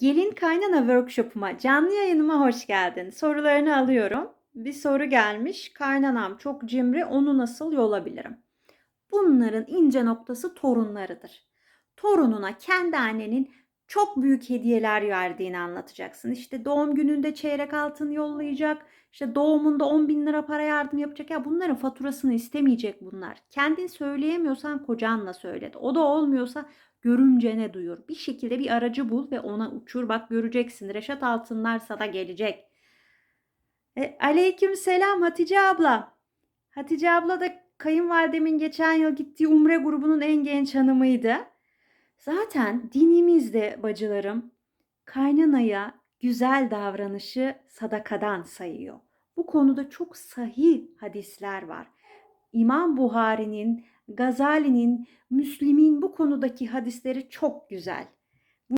Gelin Kaynana Workshop'uma, canlı yayınıma hoş geldin. Sorularını alıyorum. Bir soru gelmiş. Kaynanam çok cimri, onu nasıl yolabilirim? Bunların ince noktası torunlarıdır. Torununa kendi annenin çok büyük hediyeler verdiğini anlatacaksın. İşte doğum gününde çeyrek altın yollayacak, işte doğumunda 10 bin lira para yardım yapacak. Ya bunların faturasını istemeyecek bunlar. Kendin söyleyemiyorsan kocanla söyle. O da olmuyorsa görümcene duyur. Bir şekilde bir aracı bul ve ona uçur. Bak göreceksin. Reşat Altınlarsa da gelecek. E, aleyküm selam Hatice abla. Hatice abla da kayınvalidemin geçen yıl gittiği Umre grubunun en genç hanımıydı. Zaten dinimizde bacılarım kaynanaya güzel davranışı sadakadan sayıyor. Bu konuda çok sahih hadisler var. İmam Buhari'nin, Gazali'nin, Müslim'in bu konudaki hadisleri çok güzel.